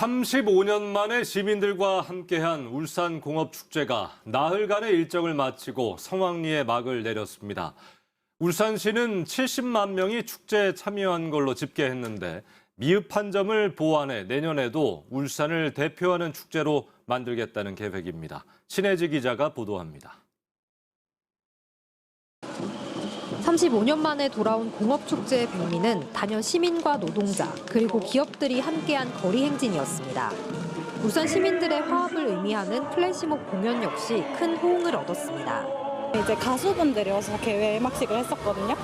35년 만에 시민들과 함께한 울산 공업축제가 나흘간의 일정을 마치고 성황리에 막을 내렸습니다. 울산시는 70만 명이 축제에 참여한 걸로 집계했는데 미흡한 점을 보완해 내년에도 울산을 대표하는 축제로 만들겠다는 계획입니다. 신혜지 기자가 보도합니다. 35년 만에 돌아온 공업축제의 백미는 단연 시민과 노동자 그리고 기업들이 함께한 거리 행진이었습니다. 울산 시민들의 화합을 의미하는 플래시몹 공연 역시 큰 호응을 얻었습니다. 이제 가수분들이 와서 개회막식을 했었거든요.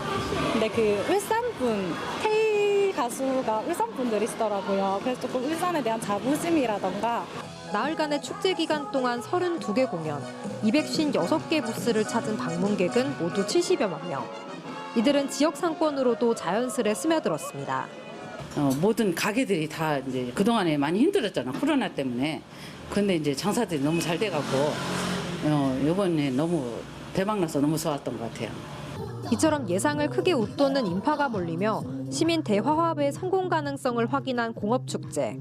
근데 그 울산분 K 가수가 울산 분들이 시더라고요. 그래서 조금 울산에 대한 자부심이라던가 나흘간의 축제 기간 동안 32개 공연, 256개 부스를 찾은 방문객은 모두 70여만 명. 이들은 지역 상권으로도 자연스레 스며들었습니다. 어, 모든 가게들이 다 이제 그동안에 많이 힘들었잖아 코로나 때문에 근데 이제 장사들이 너무 잘 돼갖고 어, 이번에 너무 대박나서 너무 좋았던 것 같아요. 이처럼 예상을 크게 웃도는 인파가 몰리며 시민 대화합의 성공 가능성을 확인한 공업축제.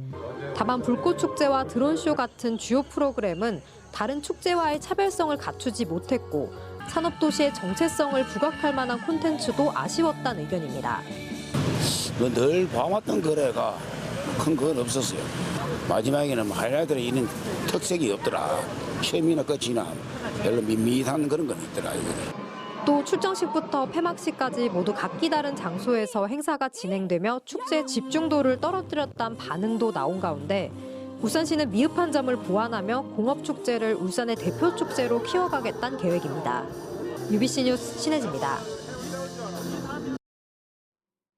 다만 불꽃축제와 드론쇼 같은 주요 프로그램은 다른 축제와의 차별성을 갖추지 못했고 산업도시의 정체성을 부각할 만한 콘텐츠도 아쉬웠다는 의견입니다. 그늘 봐왔던 거래가 큰 건 없었어요. 마지막에는 하이라이트는 이런 특색이 없더라. 처음이나 끝이나 별로 밋밋한 그런 건 있더라. 또 출정식부터 폐막식까지 모두 각기 다른 장소에서 행사가 진행되며 축제 집중도를 떨어뜨렸다는 반응도 나온 가운데 울산시는 미흡한 점을 보완하며 공업축제를 울산의 대표 축제로 키워가겠다는 계획입니다. UBC 뉴스 신혜지입니다.